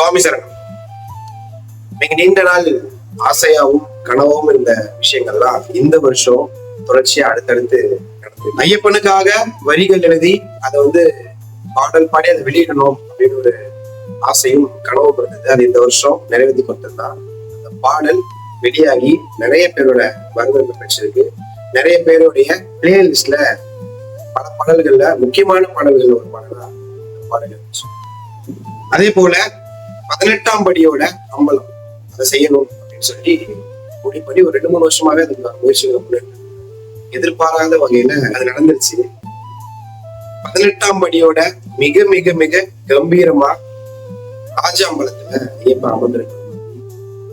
சுவாமி சரணம். மிக நீண்ட நாள் ஆசையாவும் கனவும் இருந்த விஷயங்கள்லாம் இந்த வருஷம் தொடர்ச்சியா அடுத்தடுத்து நடந்தது ஐயப்பனுக்காக வரிகள் எழுதி அதை வந்து பாடல் பாடி அதை வெளியிடணும் அப்படின்னு ஒரு ஆசையும் கனவும் இருந்தது. அது இந்த வருஷம் நிறைவேற்றி கொண்டிருந்தான் அந்த பாடல் வெளியாகி நிறைய பேரோட வரவேற்பு பெற்றிருக்கு. நிறைய பேருடைய பிளேலிஸ்ட்ல பல பாடல்கள்ல முக்கியமான பாடல்கள் ஒரு பாடலா பாடல் அதே போல பதினெட்டாம் படியோட அம்பலம் அதை செய்யணும் அப்படின்னு சொல்லி முடிவு ஒரு ரெண்டு மூணு வருஷமாவே அது முயற்சிகளை எதிர்பாராத வகையில அது நடந்துருச்சு. பதினெட்டாம் படியோட மிக மிக மிக கம்பீரமா ராஜாம்பலத்துல ஐயப்பா அமர்ந்திருக்கு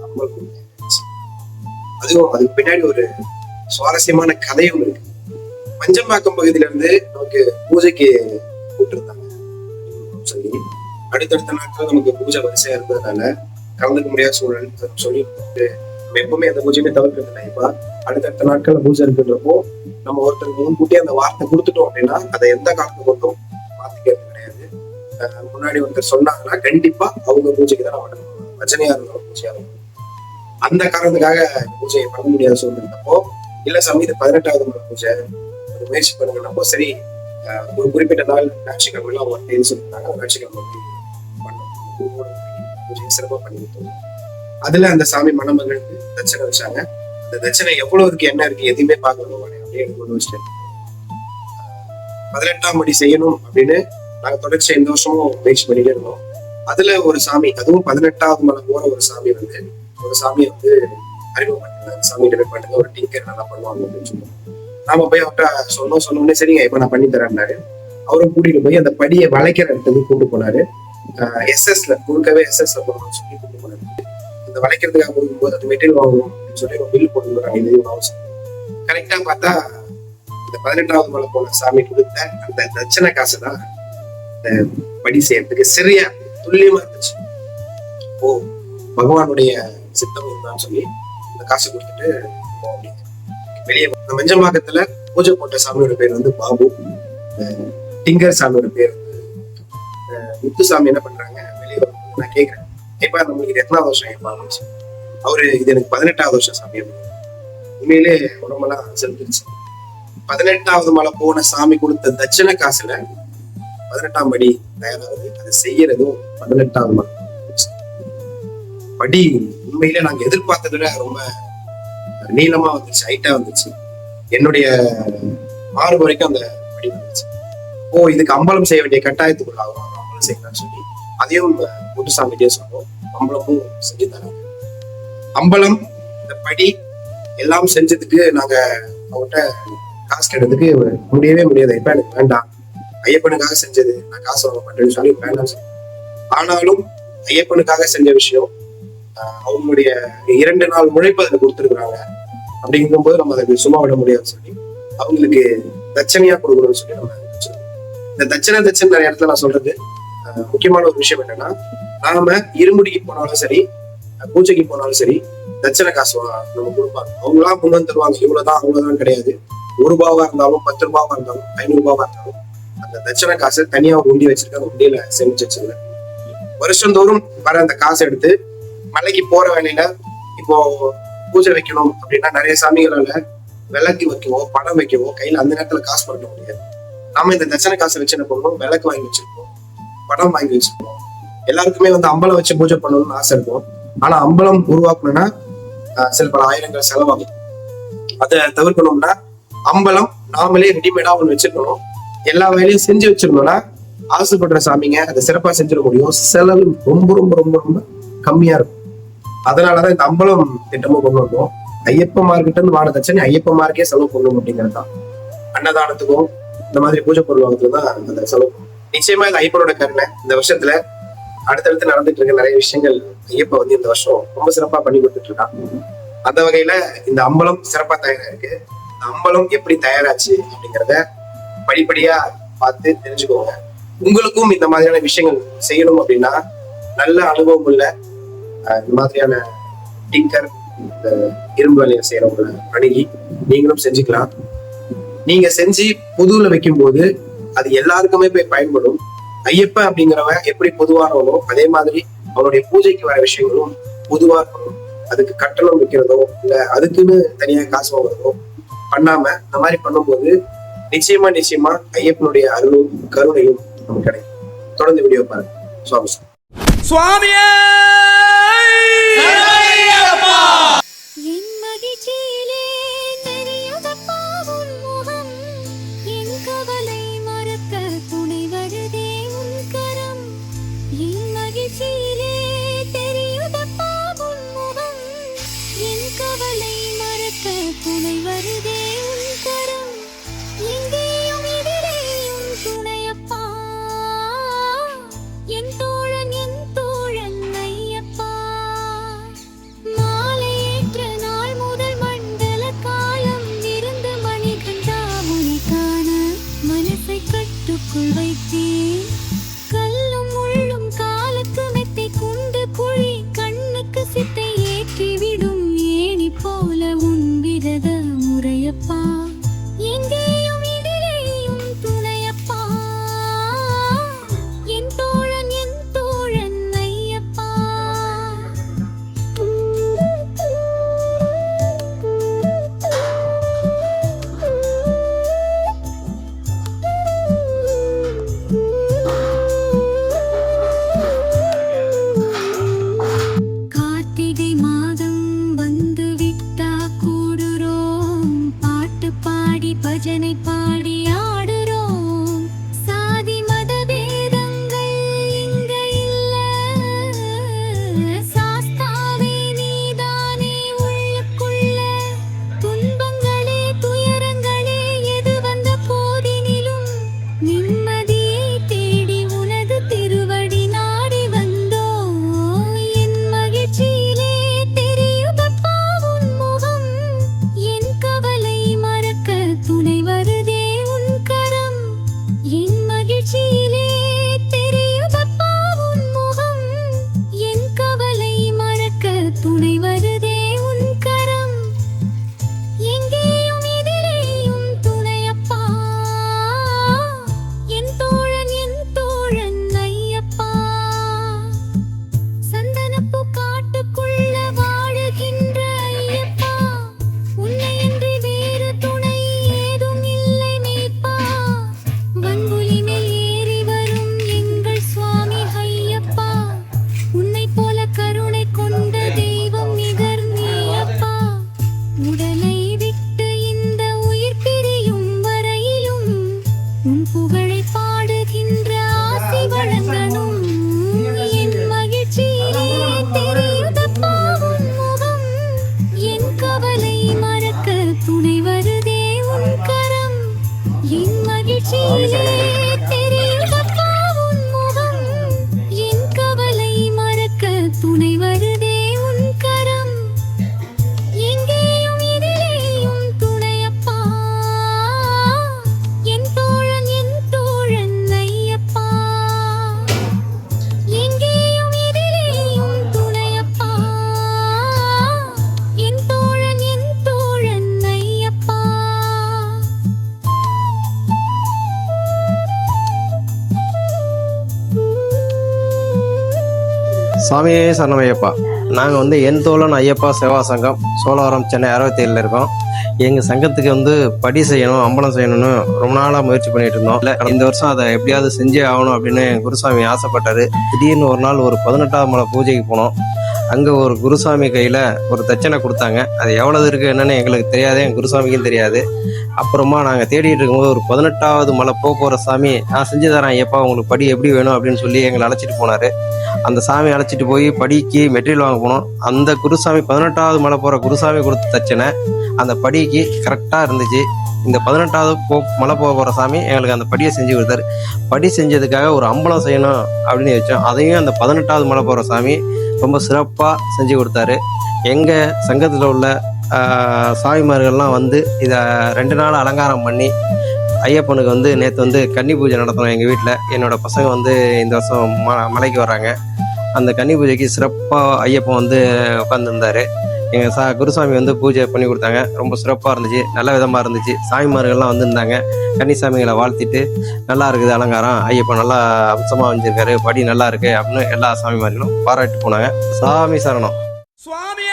அம்பலம் அதுவும் அதுக்கு பின்னாடி ஒரு சுவாரஸ்யமான கதையும் இருக்கு. பஞ்சம்பாக்கம் பகுதியில இருந்து நமக்கு பூஜைக்கு கூப்பிட்டுருந்தாங்க சொல்லி அடுத்தடுத்த நாட்கள் நமக்கு பூஜை வரிசையா இருந்ததுனால கலந்துக்க முடியாத சூழல் சொல்லி நம்ம எப்பவுமே அந்த பூஜையுமே தவிர்க்கிறது இல்லை இப்ப அடுத்தடுத்த நாட்கள்ல பூஜை இருக்குன்றப்போ நம்ம ஒருத்தருக்கு முன்கூட்டியே அந்த வார்த்தை கொடுத்துட்டோம் அப்படின்னா அதை எந்த காலத்து கொண்டும் மாத்திக்கிறது கிடையாது. முன்னாடி ஒருத்தர் சொன்னாங்கன்னா கண்டிப்பா அவங்க பூஜைக்கு தான் நம்ம ரஜனையா இருந்தாலும் பூஜையா இருக்கும் அந்த காரணத்துக்காக பூஜையை பண்ண முடியாத சூழ்நிலை இருந்தப்போ இல்ல சாமி இது பதினெட்டாவது முறை பூஜை. ஒரு முயற்சி பண்ணுங்கன்னப்போ சரி ஒரு குறிப்பிட்ட நாள் ஞாயிற்றுக்கிழமை அவங்க தேதி சொல்லியிருந்தாங்க அந்த ஞாயிற்றுக்கிழமை போய் பண்ணோம் பண்ணி அதுல அந்த சாமி மணமகளுக்கு தட்சணை வச்சாங்க. அந்த தட்சணை எவ்வளவு இருக்கு என்ன இருக்கு எதுவுமே பார்க்கணும் அப்படியே எனக்கு ஒன்று வச்சுட்டேன் பதினெட்டாம் படி செய்யணும் அப்படின்னு நாங்க தொடர்ச்சி இந்த வருஷமும் முயற்சி பண்ணிட்டே இருந்தோம். அதுல ஒரு சாமி அதுவும் பதினெட்டாவது மலை போற ஒரு சாமி வந்து ஒரு சாமியை வந்து அறிமுகம் பண்ணிருந்தாங்க சாமி போய் பண்ணுங்க ஒரு டிங்கர் நல்லா பண்ணுவாங்க அப்படின்னு சொன்னோம் நாம போய் அவர்கிட்ட சொன்னோம் சொன்னோடனே சரிங்க இப்ப நான் பண்ணி தரேன்னாரு. அவரும் கூட்டிட்டு போய் அந்த படியை வளைக்கிற இடத்துக்கு கூட்டு போனாரு. எஸ்எஸ்ல முழுக்கவே எஸ்எஸ்ல போகணும்னு சொல்லி கூட்டு போனாரு இந்த வளைக்கிறதுக்காக கொடுக்கும்போது அது மெட்டீரியல் வாங்கணும் அப்படின்னு சொல்லி ஒரு பில் போட்டுருக்காங்க இதையும் அவசியம் கரெக்டா பார்த்தா இந்த பதினெட்டாவது மலை போன சாமி கொடுத்த அந்த தட்சணை காசு தான் இந்த படி செய்யறதுக்கு சரியா துல்லியமா இருந்துச்சு. ஓ பகவானுடைய சித்தம் இதுதான் சொல்லி இந்த காசு கொடுத்துட்டு போ அப்படின்னு. வெளியே இந்த மஞ்சம்பாக்கத்துல பூஜை போட்ட சாமியோட பேர் வந்து பாபு. டிங்கர் சாமியோட பேர் வந்து முத்துசாமி என்ன பண்றாங்க? வெளியே நான் கேட்கறேன் ஏப்பா நம்மளுக்கு இது எத்தனாவது வருஷம் ஏப்பா அவரு இது எனக்கு பதினெட்டாவது வருஷம் சாமி உண்மையிலே உடம்பெல்லாம் செலுத்திருச்சு பதினெட்டாவது மலை போன சாமி கொடுத்த தட்சண காசுல பதினெட்டாம் படி தயாராகுது. அதை செய்யறதும் பதினெட்டாவது மலை. படி உண்மையிலே நாங்க எதிர்பார்த்ததை விட ரொம்ப நீளமா வந்துச்சு ஹைட்டா வந்துச்சு என்னுடைய மாறு வரைக்கும் அந்த படி வந்துச்சு ஓ இதுக்கு அம்பலம் செய்ய வேண்டிய கட்டாயத்துக்குள்ள ஆகும் அம்பலம் செய்யலாம்னு சொல்லி அதையும் முத்துசாமிகிட்டே சொன்னோம் அம்பலமும் செஞ்சு தராங்க அம்பலம் இந்த படி எல்லாம் செஞ்சதுக்கு நாங்க அவங்ககிட்ட காசு கேட்டதுக்கு முடியவே முடியாது. இப்ப எனக்கு வேண்டாம். ஐயப்பனுக்காக செஞ்சது. நான் காசு வாங்க மாட்டேன்னு சொல்லி வேண்டாம் ஆனாலும் ஐயப்பனுக்காக செஞ்ச விஷயம் ஆஹ் அவங்களுடைய இரண்டு நாள் உழைப்பு அதில் கொடுத்துருக்குறாங்க. அப்படிங்கும்போது நம்ம அதை சும்மா விட முடியாதுன்னு சொல்லி அவங்களுக்கு தட்சணையா கொடுக்கணும்னு சொல்லி நம்ம இந்த தட்சணை தட்சணை நிறைய இடத்துல நான் சொல்றது. முக்கியமான ஒரு விஷயம் என்னன்னா நாம இருமுடிக்கு போனாலும் சரி பூஜைக்கு போனாலும் சரி தட்சணை காசு நம்ம கொடுப்பாங்க. அவங்களா கொண்டு வந்து தருவாங்க. இவ்வளவுதான் அவ்வளவுதான் கிடையாது. ஒரு ரூபாவா இருந்தாலும் பத்து ரூபாவா இருந்தாலும் ஐநூறு ரூபாவா இருந்தாலும் அந்த தட்சணை காசை தனியா ஒரு உண்டி வச்சிருக்க அந்த உண்டியில சேமிச்சு வச்சிருக்கேன் வருஷந்தோறும் வர அந்த காசை எடுத்து மலைக்கு போற வேலையில இப்போ பூஜை வைக்கணும் அப்படின்னா நிறைய சாமிகளால விளக்கு வைக்கவோ படம் வைக்கவோ கையில அந்த நேரத்துல காசு பண்ண முடியாது. நாம இந்த தட்சணை காசை வச்சு என்ன பண்ணணும்? விளக்கு வாங்கி வச்சிருப்போம் படம் வாங்கி வச்சிருப்போம் எல்லாருக்குமே வந்து அம்பலம் வச்சு பூஜை பண்ணணும்னு ஆசை இருக்கும். ஆனா அம்பலம் உருவாக்கணும்னா ஆஹ், சில பல ஆயிரங்கள் செலவாகும். அதை தவிர்க்கணும்னா அம்பலம் நாமளே ரெடிமேடா ஒண்ணு வச்சிருக்கணும். எல்லா வேலையும் செஞ்சு வச்சிருந்தோம்னா ஆசைப்படுற சாமிங்க அதை சிறப்பா செஞ்சிட முடியும் செலவு ரொம்ப ரொம்ப ரொம்ப ரொம்ப கம்மியா இருக்கும். அதனாலதான் இந்த அம்பலம் திட்டமும் கொண்டு வந்தோம். ஐயப்ப மார்க்கிட்ட இருந்து வாட தட்சணை ஐயப்ப மார்க்கே செலவு பண்ணணும் அப்படிங்கிறது தான் அன்னதானத்துக்கும் இந்த மாதிரி பூஜை பொருள் வாங்குறதுக்கு தான் அந்த செலவு. பண்ணணும். நிச்சயமா இது ஐயப்பனோட கருணை. இந்த வருஷத்துல அடுத்தடுத்து நடந்துட்டு இருக்க நிறைய விஷயங்கள் ஐயப்ப வந்து இந்த வருஷம் ரொம்ப சிறப்பா பண்ணி கொடுத்துட்டு இருக்கான் அந்த வகையில இந்த அம்பலம் சிறப்பா தயாரா இருக்கு இந்த அம்பலம் எப்படி தயாராச்சு அப்படிங்கிறத படிப்படியா பார்த்து தெரிஞ்சுக்கோங்க. உங்களுக்கும் இந்த மாதிரியான விஷயங்கள் செய்யணும் அப்படின்னா நல்ல அனுபவம் உள்ள இந்த மாதிரியான டிங்கர் இந்த இரும்பு வேலையை செய்யறவங்களை அணுகி நீங்களும் செஞ்சுக்கலாம். நீங்க செஞ்சு புதுல வைக்கும்போது அது எல்லாருக்குமே போய் பயன்படும். ஐயப்ப அப்படிங்கிறவன் எப்படி பொதுவானவனோ அதே மாதிரி அவனுடைய பூஜைக்கு வர விஷயங்களும் பொதுவா இருக்கணும். அதுக்கு கட்டணம் வைக்கிறதோ இல்ல அதுக்குன்னு தனியா காசு வாங்குறதோ பண்ணாம இந்த மாதிரி பண்ணும்போது நிச்சயமா நிச்சயமா ஐயப்பனுடைய அருளும் கருணையும் நமக்கு கிடைக்கும். தொடர்ந்து வீடியோ பாருங்க. சுவாமி சுவாமியா! பஜனை மறக்க உன் புகழ் சாமியே சரணமையப்பா. நாங்கள் வந்து என் தோழன் ஐயப்பா சேவா சங்கம் சோழவரம் சென்னை அறுபத்தி ஏழில் இருக்கோம். எங்கள் சங்கத்துக்கு வந்து படி செய்யணும் அம்பலம் செய்யணும்னு ரொம்ப நாளாக முயற்சி பண்ணிட்டு இருந்தோம். இல்லை இந்த வருஷம் அதை எப்படியாவது செஞ்சே ஆகணும் அப்படின்னு என் குருசாமி ஆசைப்பட்டாரு. திடீர்னு ஒரு நாள் ஒரு பதினெட்டாவது மலை பூஜைக்கு போனோம். அங்கே ஒரு குருசாமி கையில் ஒரு தட்சணை கொடுத்தாங்க. அது எவ்வளவு இருக்குது என்னென்னு எங்களுக்கு தெரியாது என் குருசாமிக்கும் தெரியாது. அப்புறமா நாங்கள் தேடிட்டு இருக்கும்போது ஒரு பதினெட்டாவது மலை போக போகிற சாமி நான் செஞ்சு தரேன் ஐயப்பா உங்களுக்கு படி எப்படி வேணும் அப்படின்னு சொல்லி எங்களை அழைச்சிட்டு போனார். அந்த சாமி அழைச்சிட்டு போய் படிக்கு மெட்டீரியல் வாங்க போனோம். அந்த குருசாமி பதினெட்டாவது மலை போகிற குருசாமி கொடுத்த தச்சினேன் அந்த படிக்கு கரெக்டாக இருந்துச்சு. இந்த பதினெட்டாவது போ மலை போக போகிற சாமி எங்களுக்கு அந்த படியை செஞ்சு கொடுத்தாரு. படி செஞ்சதுக்காக ஒரு அம்பலம் செய்யணும் அப்படின்னு வச்சோம் அதையும் அந்த பதினெட்டாவது மலை போகிற சாமி ரொம்ப சிறப்பாக செஞ்சு கொடுத்தாரு. எங்கள் சங்கத்தில் உள்ள சாமிமார்கள்லாம் வந்து இதை ரெண்டு நாள் அலங்காரம் பண்ணி ஐயப்பனுக்கு வந்து நேற்று வந்து கன்னி பூஜை நடத்தினோம் எங்கள் வீட்டில் என்னோடய பசங்க வந்து இந்த வருஷம் ம மலைக்கு வராங்க. அந்த கன்னி பூஜைக்கு சிறப்பாக ஐயப்பன் வந்து உட்காந்துருந்தாரு எங்கள் சா குருசாமி வந்து பூஜை பண்ணி கொடுத்தாங்க. ரொம்ப சிறப்பாக இருந்துச்சு. நல்ல விதமாக இருந்துச்சு. சாமிமார்கள்லாம் வந்திருந்தாங்க. கன்னிசாமிகளை வாழ்த்திட்டு நல்லா இருக்குது அலங்காரம். ஐயப்பன் நல்லா அம்சமாக அமைஞ்சிருக்காரு படி நல்லா இருக்கு அப்படின்னு எல்லா சாமிமார்களும் பாராட்டி போனாங்க. சாமி சரணம். சுவாமி